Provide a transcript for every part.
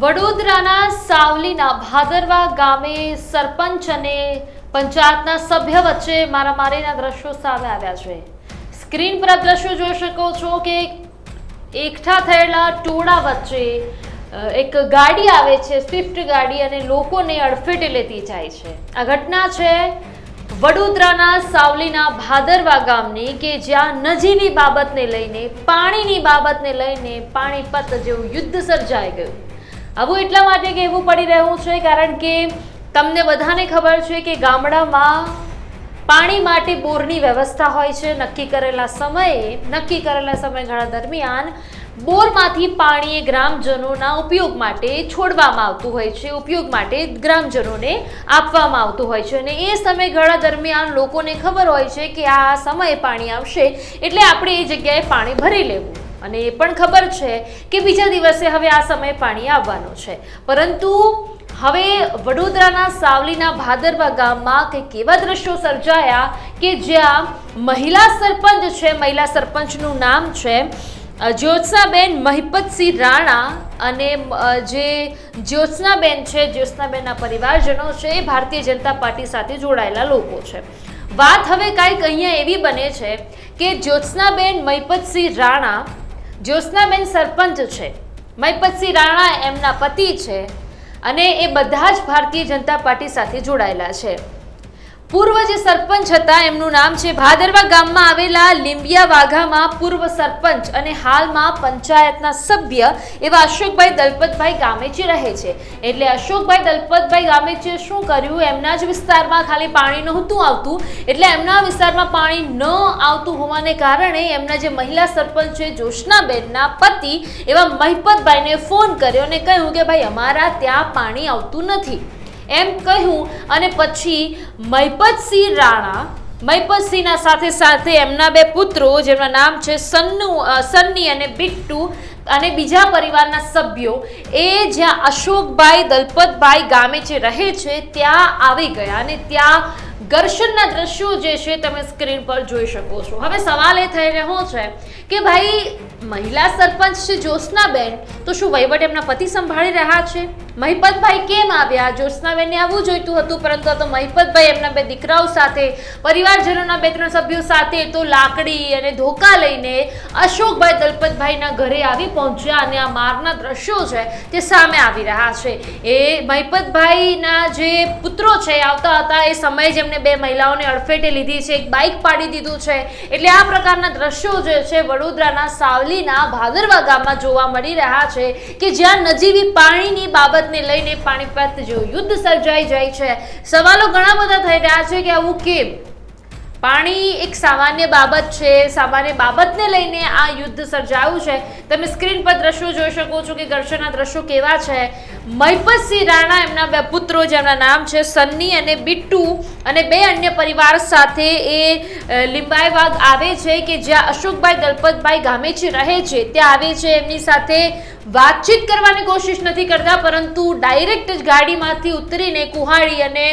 વડોદરાના સાવલીના ભાદરવા ગામે સરપંચ અને પંચાયતના સભ્ય વચ્ચે મારામારીના દ્રશ્યો સામે આવ્યા છે. સ્ક્રીન પર દ્રશ્યો જોઈ શકો છો કે એકઠા થયેલા ટોળા વચ્ચે એક ગાડી આવે છે, સ્વિફ્ટ ગાડી અને લોકોને અડફેટે લેતી જાય છે. આ ઘટના છે વડોદરાના સાવલીના ભાદરવા ગામની કે જ્યાં નજીવી બાબતને લઈને, પાણીની બાબતને લઈને પાણીપત જેવું યુદ્ધ સર્જાઈ ગયું. આવું એટલા માટે કહેવું પડી રહ્યું છે, કારણ કે તમને બધાને ખબર છે કે ગામડામાં પાણી માટે બોરની વ્યવસ્થા હોય છે. નક્કી કરેલા સમયે, નક્કી કરેલા સમયગાળા દરમિયાન બોરમાંથી પાણી ગ્રામજનોના ઉપયોગ માટે છોડવામાં આવતું હોય છે. ઉપયોગ માટે ગ્રામજનોને આપવામાં આવતું હોય છે. અને એ સમયગાળા દરમિયાન લોકોને ખબર હોય છે કે આ સમયે પાણી આવશે, એટલે આપણે એ જગ્યાએ પાણી ભરી લેવું. અને એ પણ ખબર છે કે બીજા દિવસે હવે આ સમયે પાણી આવવાનું છે. પરંતુ હવે વડોદરાના સાવલીના ભાદરવા ગામમાં કંઈક એવા દ્રશ્યો સર્જાયા કે જ્યાં મહિલા સરપંચ છે, મહિલા સરપંચનું નામ છે જ્યોત્સનાબેન મહિપતસિંહ રાણા અને જે જ્યોત્સનાબેન છે, જ્યોત્સનાબેનના પરિવારજનો છે, એ ભારતીય જનતા પાર્ટી સાથે જોડાયેલા લોકો છે. વાત હવે કાંઈક અહીંયા એવી બને છે કે જ્યોત્સનાબેન મહિપતસિંહ રાણા જ્યોત્સનાબેન સરપંચ છે મહિપતસિંહ રાણા એમના પતિ છે અને એ બધા જ ભારતીય જનતા પાર્ટી સાથે જોડાયેલા છે. પૂર્વ જે સરપંચ હતા. એમનું નામ છે ભાદરવા ગામમાં આવેલા લીંબિયા વાઘામાં પૂર્વ સરપંચ અને હાલમાં પંચાયતના સભ્ય એવા અશોકભાઈ દલપતભાઈ ગામેચી રહે છે. એટલે અશોકભાઈ દલપતભાઈ ગામેચીએ શું કર્યું? એમના જ વિસ્તારમાં ખાલી પાણી નહોતું આવતું. એટલે એમના વિસ્તારમાં પાણી ન આવતું હોવાને કારણે એમના જે મહિલા સરપંચ છે જોશનાબેનના પતિ એવા મહિપતભાઈને ફોન કર્યો અને કહ્યું કે, ભાઈ, અમારા ત્યાં પાણી આવતું નથી. એમ કહ્યું અને પછી મહિપતસિંહ રાણા મહિપતસિંહના સાથે સાથે એમના બે પુત્રો, જેમના નામ છે સન્નુ સન્ની અને બિટ્ટુ, અને બીજા પરિવારના સભ્યો, એ જ્યાં અશોકભાઈ દલપતભાઈ ગામે જે રહે છે, ત્યાં આવી ગયા અને ત્યાં ઘર્ષણના દ્રશ્યો જે છે, તમે સ્ક્રીન પર જોઈ શકો છો. હવે સવાલ એ થઈ રહ્યો છે કે ભાઈ મહિલા સરપંચ છે જ્યોત્સનાબેન, તો શું વહીવટ એમના પતિ સંભાળી રહ્યા છે? મહિપતભાઈ કેમ આવ્યા? જ્યોત્સનાબેનને આવવું જોઈતું હતું, પરંતુ તો મહિપતભાઈ એમના બે દીકરાઓ સાથે, પરિવારજનોના બે ત્રણ સભ્યો સાથે તો લાકડી અને ધોકા લઈને અશોકભાઈ દલપતભાઈના ઘરે આવી પહોંચ્યા અને આ મારના દ્રશ્યો છે તે સામે આવી રહ્યા છે. એ મહિપતભાઈના જે પુત્રો છે, આવતા હતા એ સમયે જ એમને બે મહિલાઓને અડફેટે લીધી છે, એક બાઇક પાડી દીધું છે. એટલે આ પ્રકારના દ્રશ્યો જે છે, વડોદરાના સાવલીના ભાદરવા ગામમાં જોવા મળી રહ્યા છે કે જ્યાં નજીવી પાણીની બાબતને લઈને પાણીપત જેવું યુદ્ધ સર્જાઈ જાય છે. સવાલો ઘણા બધા થઈ રહ્યા છે કે આવું કેમ? પાણી એક સામાન્ય બાબત છે, સામાન્ય બાબતને લઈને આ યુદ્ધ સર્જાયું છે. તમે સ્ક્રીન પર દ્રશ્યો જોઈ શકો છો કે ઘર્ષણના દ્રશ્યો કેવા છે. મહિપતસિંહ રાણા એમના બે પુત્રો જેમના નામ છે સન્ની અને બિટ્ટુ. અને બે અન્ય પરિવાર સાથે એ લીંબાઈવાગ આવે છે કે જ્યાં અશોકભાઈ, દલપતભાઈ ગામેચી રહે છે. ત્યાં આવે છે, એમની સાથે વાતચીત કરવાની કોશિશ નથી કરતા, પરંતુ ડાયરેક્ટ જ ગાડીમાંથી ઉતરીને કુહાડી અને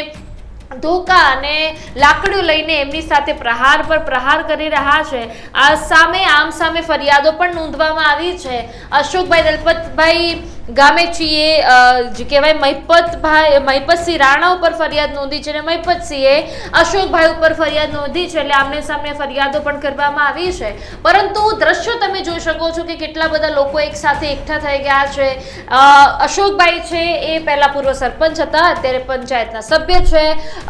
ધોકા અને લાકડીઓ લઈને એમની સાથે પ્રહાર પર પ્રહાર કરી રહ્યા છે. આ સામે, આમ સામે ફરિયાદો પણ નોંધવામાં આવી છે. અશોકભાઈ, દલપતભાઈ ગામેચીએ છીએ જે કહેવાય મહિપતભાઈ મહિપતસિંહ રાણા ઉપર ફરિયાદ નોંધી છે અને મહિપતસિંહે અશોકભાઈ ઉપર ફરિયાદ નોંધી છે એટલે આમને સામે ફરિયાદો પણ કરવામાં આવી છે. પરંતુ દ્રશ્યો તમે જોઈ શકો છો કે કેટલા બધા લોકો એકસાથે એકઠા થઈ ગયા છે. અશોકભાઈ છે એ પહેલાં પૂર્વ સરપંચ હતા, અત્યારે પંચાયતના સભ્ય છે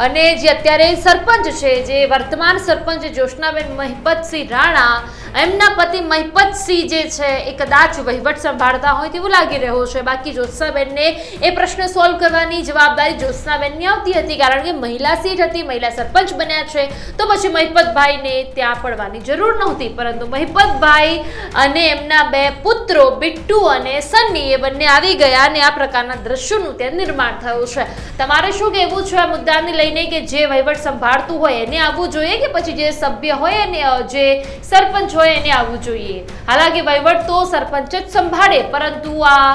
અને જે અત્યારે સરપંચ છે, જે વર્તમાન સરપંચ જોશનાબેન મહિપતસિંહ રાણા એમના પતિ મહિપતસિંહ જે છે એ કદાચ વહીવટ સંભાળતા હોય તેવું લાગી રહ્યું છે. બાકી જ્યોત્સનાબેનને એ પ્રશ્ન સોલ્વ કરવાની જવાબદારી જ્યોત્સનાબેનની આવતી હતી કારણ કે મહિલા સીટ હતી મહિલા સરપંચ બન્યા છે. તો પછી મહિપતભાઈને ત્યાં પડવાની જરૂર નહોતી. પરંતુ મહિપતભાઈ અને એમના બે પુત્રો બિટ્ટુ અને સન્ની એ બંને આવી ગયા અને આ પ્રકારના દ્રશ્યોનું ત્યાં નિર્માણ થયું છે. તમારે શું કહેવું છે આ મુદ્દાને લઈને કે જે વહીવટ સંભાળતું હોય એને આવવું જોઈએ કે પછી જે સભ્ય હોય એને અ, જે સરપંચ હોય એને આવવું જોઈએ. હાલાકી વહીવટ તો સરપંચ જ સંભાળે, પરંતુ આ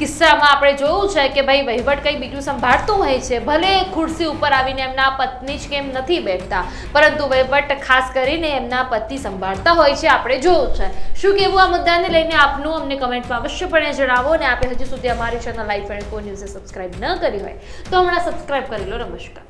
કિસ્સામાં આપણે જોયું છે કે ભાઈ વહીવટ કંઈ બીજું સંભાળતું હોય છે. ભલે ખુરશી ઉપર આવીને એમના પત્ની જ કેમ નથી બેઠતા, પરંતુ વહીવટ ખાસ કરીને એમના પતિ સંભાળતા હોય છે આપણે જોયું છે. શું કેવું આ મુદ્દાને લઈને આપનું અમને કમેન્ટમાં અવશ્યપણે જણાવો અને આપે હજી સુધી અમારી ચેનલ લાઈફ એન્ડ ફોર ન્યૂઝે સબસ્ક્રાઈબ ન કરી હોય તો હમણાં સબસ્ક્રાઇબ કરી લો. નમસ્કાર.